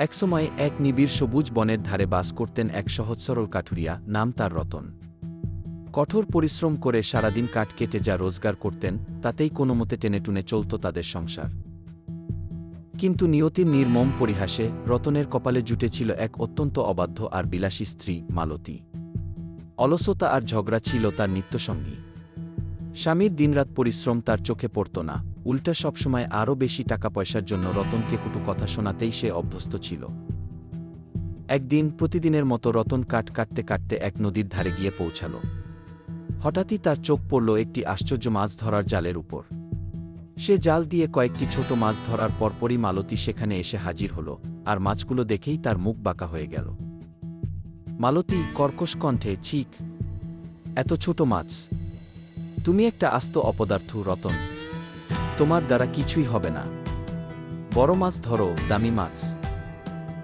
একসময় এক নিবিড় সবুজ বনের ধারে বাস করতেন এক সহজ সরল কাঠুরিয়া, নাম তার রতন। কঠোর পরিশ্রম করে সারাদিন কাঠ কেটে যা রোজগার করতেন, তাতেই কোনো মতে টেনেটুনে চলত তাদের সংসার। কিন্তু নিয়তির নির্মম পরিহাসে রতনের কপালে জুটেছিল এক অত্যন্ত অবাধ্য আর বিলাসী স্ত্রী, মালতী। অলসতা আর ঝগড়া ছিল তার নিত্যসঙ্গী। স্বামীর দিনরাত পরিশ্রম তার চোখে পড়ত না, উল্টা সবসময় আরও বেশি টাকা পয়সার জন্য রতনকে কুটু কথা শোনাতেই সে অভ্যস্ত ছিল। একদিন প্রতিদিনের মতো রতন কাঠ কাটতে কাটতে এক নদীর ধারে গিয়ে পৌঁছাল। হঠাৎই তার চোখ পড়ল একটি আশ্চর্য মাছ ধরার জালের উপর। সে জাল দিয়ে কয়েকটি ছোট মাছ ধরার পরপরই মালতী সেখানে এসে হাজির হল, আর মাছগুলো দেখেই তার মুখ বাঁকা হয়ে গেল। মালতী কর্কশ কণ্ঠে চিক এত ছোট মাছ তুমি একটা আস্ত অপদার্থ রতন। তোমার দ্বারা কিছুই হবে না। বড় মাছ ধরো, দামি মাছ।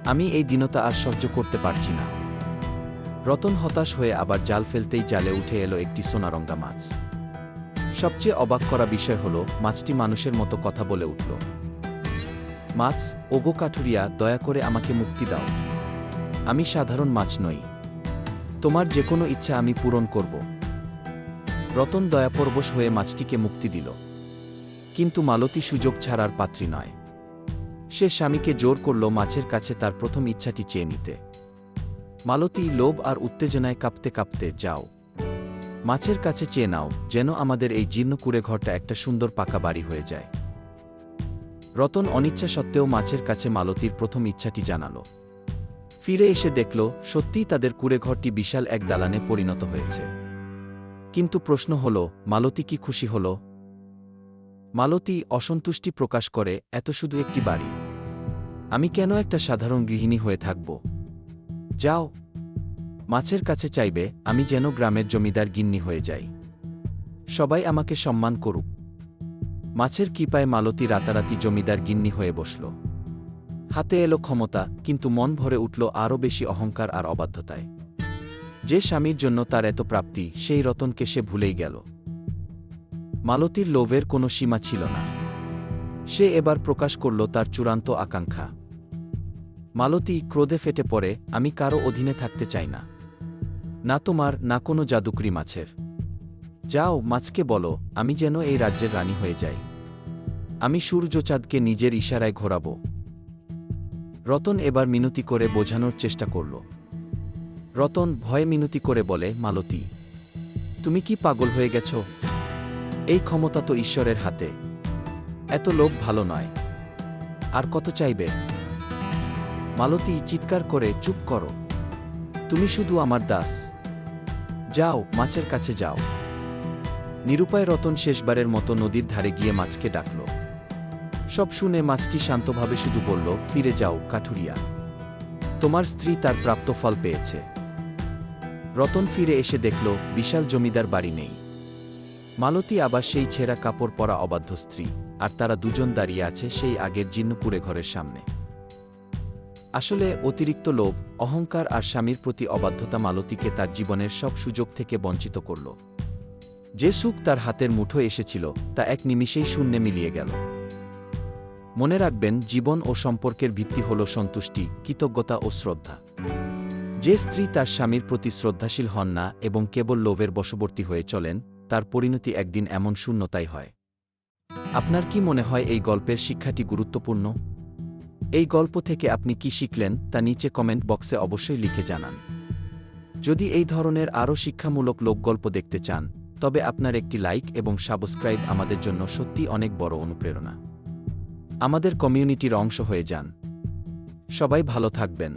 আমি এই দিনতা আর সহ্য করতে পারছি না। রতন হতাশ হয়ে আবার জাল ফেলতেই জালে উঠে এলো একটি সোনারঙ্গা মাছ। সবচেয়ে অবাক করা বিষয় হল, মাছটি মানুষের মতো কথা বলে উঠল। মাছ, ওগো কাঠুরিয়া, দয়া করে আমাকে মুক্তি দাও। আমি সাধারণ মাছ নই। তোমার যে কোনো ইচ্ছা আমি পূরণ করব। রতন দয়াপরবশ হয়ে মাছটিকে মুক্তি দিল। কিন্তু মালতী সুযোগ ছাড়ার পাত্রী নয়। সে স্বামীকে জোর করল মাছের কাছে তার প্রথম ইচ্ছাটি চেয়ে নিতে। মালতী লোভ আর উত্তেজনায় কাঁপতে কাঁপতে, যাও। মাছের কাছে চেয়ে নাও, যেন আমাদের এই জীর্ণ কুড়ে ঘরটা একটা সুন্দর পাকা বাড়ি হয়ে যায়। রতন অনিচ্ছা সত্ত্বেও মাছের কাছে মালতীর প্রথম ইচ্ছাটি জানালো। ফিরে এসে দেখল, সত্যিই তাদের কুড়ে ঘরটি বিশাল এক দালানে পরিণত হয়েছে। কিন্তু প্রশ্ন হল, মালতী কি খুশি হল? মালতী অসন্তুষ্টি প্রকাশ করে, এত শুধু একটি বাড়ি। আমি কেন একটা সাধারণ গৃহিণী হয়ে থাকব? যাও। মাছের কাছে চাইবে, আমি যেন গ্রামের জমিদার গিন্নি হয়ে যাই। সবাই আমাকে সম্মান করুক। মাছের কিপায় মালতী রাতারাতি জমিদার গিন্নি হয়ে বসল। হাতে এলো ক্ষমতা, কিন্তু মন ভরে উঠল আরও বেশি অহংকার আর অবাধ্যতায়। যে স্বামীর জন্য তার এত প্রাপ্তি, সেই রতনকে সে ভুলেই গেল। মালতীর লোভের কোনো সীমা ছিল না। সে এবার প্রকাশ করল তার চূড়ান্ত আকাঙ্ক্ষা। মালতী ক্রোধে ফেটে পড়ে, আমি কারও অধীনে থাকতে চাই না। না তোমার, না কোনো জাদুকরি মাছের। যাও, মাছকে বলো, আমি যেন এই রাজ্যের রানী হয়ে যাই। আমি সূর্যচাঁদকে নিজের ইশারায় ঘোরাব। রতন এবার মিনতি করে বোঝানোর চেষ্টা করল। রতন ভয়ে মিনতি করে বলে, মালতী, তুমি কি পাগল হয়ে গেছ? এই ক্ষমতা তো ঈশ্বরের হাতে। এত লোক ভালো নয়। আর কত চাইবে? মালতী চিৎকার করে, চুপ করো। তুমি শুধু আমার দাস। যাও, মাছের কাছে যাও। নিরুপায় রতন শেষবারের মতো নদীর ধারে গিয়ে মাছকে ডাকল। সব শুনে মাছটি শান্তভাবে শুধু বলল, ফিরে যাও, কাঠুরিয়া। তোমার স্ত্রী তার প্রাপ্ত ফল পেয়েছে। রতন ফিরে এসে দেখল, বিশাল জমিদার বাড়ি নেই। মালতী আবার সেই ছেঁড়া কাপড় পরা অবাধ্য স্ত্রী, আর তারা দুজন দাঁড়িয়ে আছে সেই আগের জীর্ণকুড়ে ঘরের সামনে। আসলে অতিরিক্ত লোভ, অহংকার আর স্বামীর প্রতি অবাধ্যতা মালতীকে তার জীবনের সব সুযোগ থেকে বঞ্চিত করল। যে সুখ তার হাতের মুঠো এসেছিল, তা এক নিমিষেই শূন্যে মিলিয়ে গেল। মনে রাখবেন, জীবন ও সম্পর্কের ভিত্তি হল সন্তুষ্টি, কৃতজ্ঞতা ও শ্রদ্ধা। যে স্ত্রী তার স্বামীর প্রতি শ্রদ্ধাশীল হন না এবং কেবল লোভের বশবর্তী হয়ে চলেন, তার পরিণতি একদিন এমন শূন্যতাই হয়। আপনার কি মনে হয় এই গল্পের শিক্ষাটি গুরুত্বপূর্ণ? এই গল্প থেকে আপনি কি শিখলেন, তা নিচে কমেন্ট বক্সে অবশ্যই লিখে জানান। যদি এই ধরনের আরও শিক্ষামূলক লোকগল্প দেখতে চান, তবে আপনার একটি লাইক এবং সাবস্ক্রাইব আমাদের জন্য সত্যি অনেক বড় অনুপ্রেরণা। আমাদের কমিউনিটির অংশ হয়ে যান। সবাই ভালো থাকবেন।